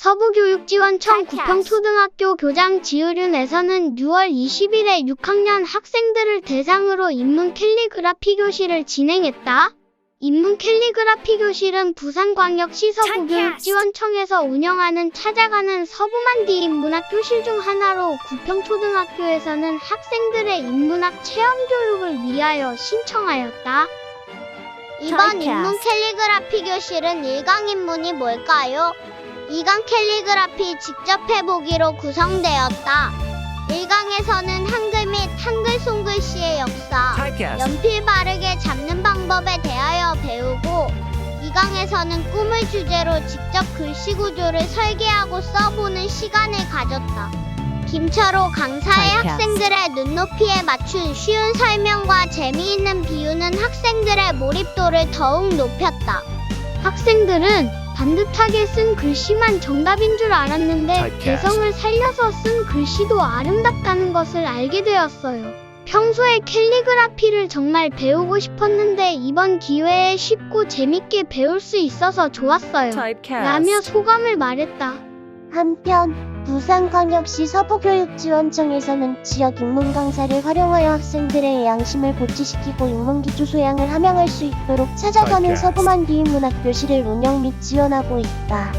서부교육지원청. 구평초등학교 교장 지으륜에서는 6월 20일에 6학년 학생들을 대상으로 인문 캘리그라피 교실을 진행했다. 인문 캘리그라피 교실은 부산광역시 서부교육지원청에서 운영하는 찾아가는 서부만디 인 문학 교실 중 하나로 구평초등학교에서는 학생들의 인문학 체험 교육을 위하여 신청하였다. 이번. 인문 캘리그라피 교실은 1강 인문이 뭘까요? 2강 캘리그라피 직접 해보기로 구성되었다. 1강에서는 한글 및 한글 손글씨의 역사. 연필 바르게 잡는 방법에 대하여 배우고 2강에서는 꿈을 주제로 직접 글씨 구조를 설계하고 써보는 시간을 가졌다. 김철호 강사의. 학생들의 눈높이에 맞춘 쉬운 설명과 재미있는 비유는 학생들의 몰입도를 더욱 높였다. 학생들은 반듯하게 쓴 글씨만 정답인 줄 알았는데. 개성을 살려서 쓴 글씨도 아름답다는 것을 알게 되었어요. 평소에 캘리그라피를 정말 배우고 싶었는데 이번 기회에 쉽고 재밌게 배울 수 있어서 좋았어요. 라며 소감을 말했다. 한편 부산광역시 서부교육지원청에서는 지역 인문 강사를 활용하여 학생들의 양심을 고취시키고 인문 기초 소양을 함양할 수 있도록 찾아가는. 서부만 비인문학 교실을 운영 및 지원하고 있다.